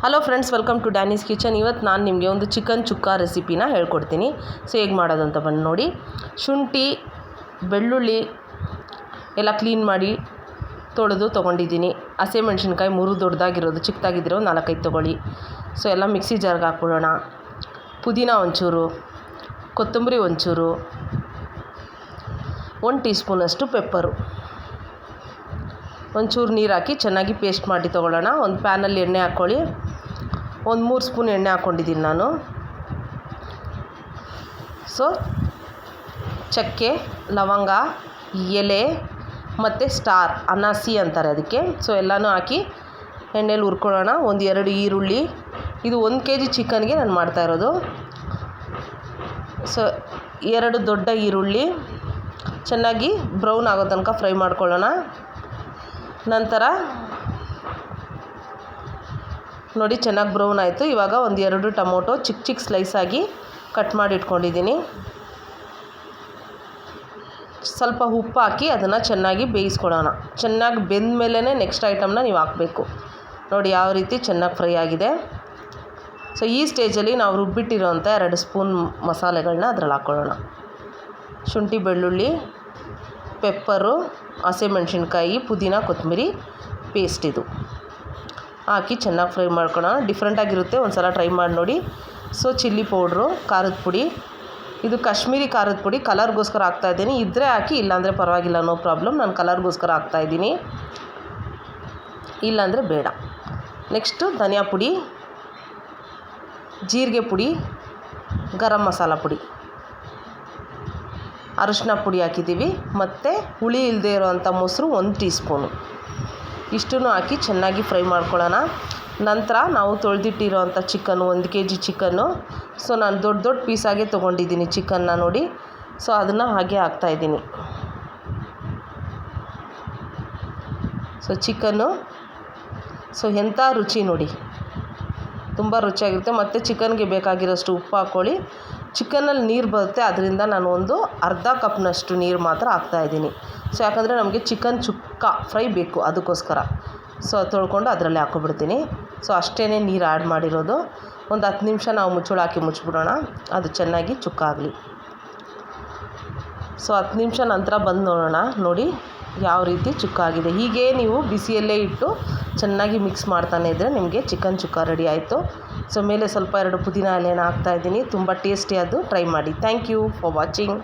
Hello friends welcome to Danny's kitchen ಇವತ್ತು ನಾನು ನಿಮಗೆ ಒಂದು ಚಿಕನ್ ಚುಕ್ಕ ರೆಸಿಪಿನ ಹೇಳ್ಕೊಡ್ತೀನಿ. ಸೊ ಹೇಗೆ ಮಾಡೋದು ಅಂತ ಬಂದು ನೋಡಿ. ಶುಂಠಿ, ಬೆಳ್ಳುಳ್ಳಿ ಎಲ್ಲ ಕ್ಲೀನ್ ಮಾಡಿ ತೊಳೆದು ತೊಗೊಂಡಿದ್ದೀನಿ. ಹಸಿಮೆಣ್ಸಿನ್ಕಾಯಿ ಮೂರು ದೊಡ್ಡದಾಗಿರೋದು, ಚಿಕ್ಕದಾಗಿದ್ದಿರೋ ನಾಲ್ಕೈದು ತೊಗೊಳ್ಳಿ. ಸೊ ಎಲ್ಲ ಮಿಕ್ಸಿ ಜಾರ್ಗೆ ಹಾಕ್ಬಿಡೋಣ. ಪುದೀನ ಒಂಚೂರು, ಕೊತ್ತಂಬರಿ ಒಂಚೂರು, ಒಂದು ಟೀ ಸ್ಪೂನಷ್ಟು ಪೆಪ್ಪರು ಒಂಚೂರು ನೀರು ಹಾಕಿ ಚೆನ್ನಾಗಿ ಪೇಸ್ಟ್ ಮಾಡಿ ತೊಗೊಳ್ಳೋಣ. ಒಂದು ಪ್ಯಾನಲ್ಲಿ ಎಣ್ಣೆ ಹಾಕ್ಕೊಳ್ಳಿ. ಒಂದು ಮೂರು ಸ್ಪೂನ್ ಎಣ್ಣೆ ಹಾಕ್ಕೊಂಡಿದ್ದೀನಿ ನಾನು. ಸೊ ಚಕ್ಕೆ, ಲವಂಗ, ಎಲೆ ಮತ್ತು ಸ್ಟಾರ್, ಅನಾಸಿ ಅಂತಾರೆ ಅದಕ್ಕೆ. ಸೊ ಎಲ್ಲನೂ ಹಾಕಿ ಎಣ್ಣೆಲಿ ಹುರ್ಕೊಳ್ಳೋಣ. ಒಂದು ಎರಡು ಈರುಳ್ಳಿ. ಇದು ಒಂದು ಕೆ ಜಿ ಚಿಕನ್ಗೆ ನಾನು ಮಾಡ್ತಾ ಇರೋದು. ಸೊ ಎರಡು ದೊಡ್ಡ ಈರುಳ್ಳಿ. ಚೆನ್ನಾಗಿ ಬ್ರೌನ್ ಆಗೋ ತನಕ ಫ್ರೈ ಮಾಡ್ಕೊಳ್ಳೋಣ. ನಂತರ ನೋಡಿ ಚೆನ್ನಾಗಿ ಬ್ರೌನ್ ಆಯಿತು. ಇವಾಗ ಒಂದು ಎರಡು ಟೊಮೊಟೊ ಚಿಕ್ಕ ಚಿಕ್ಕ ಆಗಿ ಕಟ್ ಮಾಡಿ ಇಟ್ಕೊಂಡಿದ್ದೀನಿ. ಸ್ವಲ್ಪ ಉಪ್ಪು ಹಾಕಿ ಅದನ್ನು ಚೆನ್ನಾಗಿ ಬೇಯಿಸ್ಕೊಳ್ಳೋಣ ಚೆನ್ನಾಗಿ ಬೆಂದ ಮೇಲೇ ನೆಕ್ಸ್ಟ್ ಐಟಮ್ನ ನೀವು ಹಾಕಬೇಕು. ನೋಡಿ ಯಾವ ರೀತಿ ಚೆನ್ನಾಗಿ ಫ್ರೈ ಆಗಿದೆ. ಸೊ ಈ ಸ್ಟೇಜಲ್ಲಿ ನಾವು ರುಬ್ಬಿಟ್ಟಿರೋಂಥ ಎರಡು ಸ್ಪೂನ್ ಮಸಾಲೆಗಳನ್ನ ಅದ್ರಲ್ಲಿ ಹಾಕ್ಕೊಳ್ಳೋಣ ಶುಂಠಿ, ಬೆಳ್ಳುಳ್ಳಿ ಪೆಪ್ಪರು, ಹಸಿಮೆಣ್ಸಿನ್ಕಾಯಿ, ಪುದೀನ, ಕೊತ್ತಂಬರಿ ಪೇಸ್ಟ್ ಇದು. ಹಾಕಿ ಚೆನ್ನಾಗಿ ಫ್ರೈ ಮಾಡ್ಕೊಳ್ಳೋಣ ಡಿಫ್ರೆಂಟಾಗಿರುತ್ತೆ ಒಂದು ಸಲ ಟ್ರೈ ಮಾಡಿ ನೋಡಿ. ಸೊ ಚಿಲ್ಲಿ ಪೌಡ್ರು ಖಾರದ ಪುಡಿ. ಇದು ಕಾಶ್ಮೀರಿ ಖಾರದ ಪುಡಿ. ಕಲರ್ಗೋಸ್ಕರ ಹಾಕ್ತಾಯಿದ್ದೀನಿ ಇದ್ದರೆ ಹಾಕಿ, ಇಲ್ಲಾಂದರೆ ಪರವಾಗಿಲ್ಲ ನೋ ಪ್ರಾಬ್ಲಮ್ ನಾನು ಕಲರ್ಗೋಸ್ಕರ ಹಾಕ್ತಾಯಿದ್ದೀನಿ ಇಲ್ಲಾಂದರೆ ಬೇಡ. ನೆಕ್ಸ್ಟು ಧನಿಯಾ ಪುಡಿ, ಜೀರಿಗೆ ಪುಡಿ, ಗರಂ ಮಸಾಲ ಪುಡಿ. ಅರಿಶಿನ ಪುಡಿ ಹಾಕಿದ್ದೀವಿ. ಮತ್ತು ಹುಳಿ ಇಲ್ಲದೆ ಇರೋವಂಥ ಮೊಸರು ಒಂದು ಟೀ ಸ್ಪೂನು ಇಷ್ಟನ್ನು ಹಾಕಿ ಚೆನ್ನಾಗಿ ಫ್ರೈ ಮಾಡ್ಕೊಳ್ಳೋಣ. ನಂತರ ನಾವು ತೊಳೆದಿಟ್ಟಿರೋವಂಥ ಚಿಕನ್ನು, ಒಂದು ಕೆ ಜಿ ಚಿಕನ್ನು. ಸೊ, ನಾನು ದೊಡ್ಡ ದೊಡ್ಡ ಪೀಸಾಗೆ ತೊಗೊಂಡಿದ್ದೀನಿ ಚಿಕನ್ನ ನೋಡಿ. ಸೊ, ಅದನ್ನು ಹಾಗೆ ಹಾಕ್ತಾಯಿದ್ದೀನಿ ಸೊ, ಚಿಕನ್ನು. ಸೊ, ಎಂಥ ರುಚಿ ನೋಡಿ. ತುಂಬ ರುಚಿಯಾಗಿರುತ್ತೆ. ಮತ್ತು ಚಿಕನ್ಗೆ ಬೇಕಾಗಿರೋಷ್ಟು ಉಪ್ಪು ಹಾಕ್ಕೊಳ್ಳಿ. ಚಿಕನಲ್ಲಿ ನೀರು ಬರುತ್ತೆ, ಅದರಿಂದ ನಾನು ಒಂದು ಅರ್ಧ ಕಪ್ನಷ್ಟು ನೀರು ಮಾತ್ರ ಹಾಕ್ತಾಯಿದ್ದೀನಿ ಸೊ ಯಾಕಂದರೆ ನಮಗೆ ಚಿಕನ್ ಚುಕ್ಕ ಫ್ರೈ ಬೇಕು ಅದಕ್ಕೋಸ್ಕರ. ಸೊ ತೊಳ್ಕೊಂಡು ಅದರಲ್ಲಿ ಹಾಕ್ಕೊಬಿಡ್ತೀನಿ ಸೊ ಅಷ್ಟೇ ನೀರು ಆ್ಯಡ್ ಮಾಡಿರೋದು. ಒಂದು ಹತ್ತು ನಿಮಿಷ ನಾವು ಮುಚ್ಚಳ ಹಾಕಿ ಮುಚ್ಚಿಬಿಡೋಣ ಅದು ಚೆನ್ನಾಗಿ ಚುಕ್ಕ ಆಗಲಿ. ಸೊ ಹತ್ತು ನಿಮಿಷ ನಂತರ ಬಂದು ನೋಡೋಣ. ನೋಡಿ. ಯಾವ ರೀತಿ ಚುಕ್ಕಾಗಿದೆ. ಹೀಗೆ ನೀವು ಬಿಸಿಯಲ್ಲೇ ಇಟ್ಟು ಚೆನ್ನಾಗಿ ಮಿಕ್ಸ್ ಮಾಡ್ತಾನೆ ಇದ್ದರೆ ನಿಮಗೆ ಚಿಕನ್ ಚುಕ್ಕ ರೆಡಿ ಆಯಿತು. ಸೊ, ಮೇಲೆ ಸ್ವಲ್ಪ ಎರಡು ಪುದೀನ ಎಲೆನ ಹಾಕ್ತಾಯಿದ್ದೀನಿ ತುಂಬ ಟೇಸ್ಟಿ ಅದು. ಟ್ರೈ ಮಾಡಿ. Thank you for watching